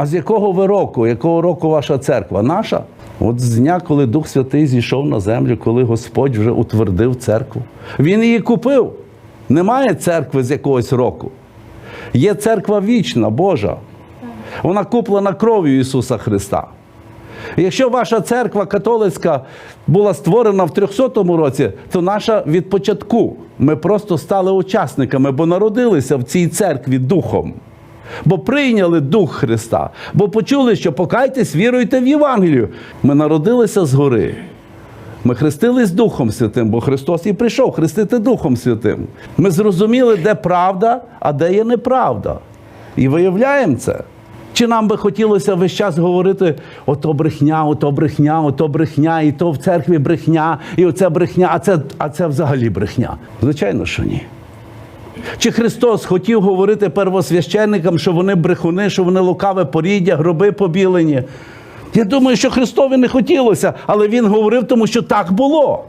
А з якого ви року? Якого року ваша церква? Наша? От з дня, коли Дух Святий зійшов на землю, коли Господь вже утвердив церкву. Він її купив. Немає церкви з якогось року. Є церква вічна, Божа. Вона куплена кров'ю Ісуса Христа. Якщо ваша церква католицька була створена в 300 році, то наша від початку. Ми просто стали учасниками, бо народилися в цій церкві духом. Бо прийняли Дух Христа, бо почули, що покайтесь, віруйте в Євангелію. Ми народилися згори. Ми хрестились Духом Святим, бо Христос і прийшов хрестити Духом Святим. Ми зрозуміли, де правда, а де є неправда. І виявляємо це. Чи нам би хотілося весь час говорити ото брехня, ото брехня, ото брехня, і то в церкві брехня, і оце брехня, а це, а це взагалі брехня? Звичайно, що ні. Чи Христос хотів говорити первосвященникам, що вони брехуни, що вони лукаве поріддя, гроби побілені? Я думаю, що Христові не хотілося, але Він говорив, тому що так було.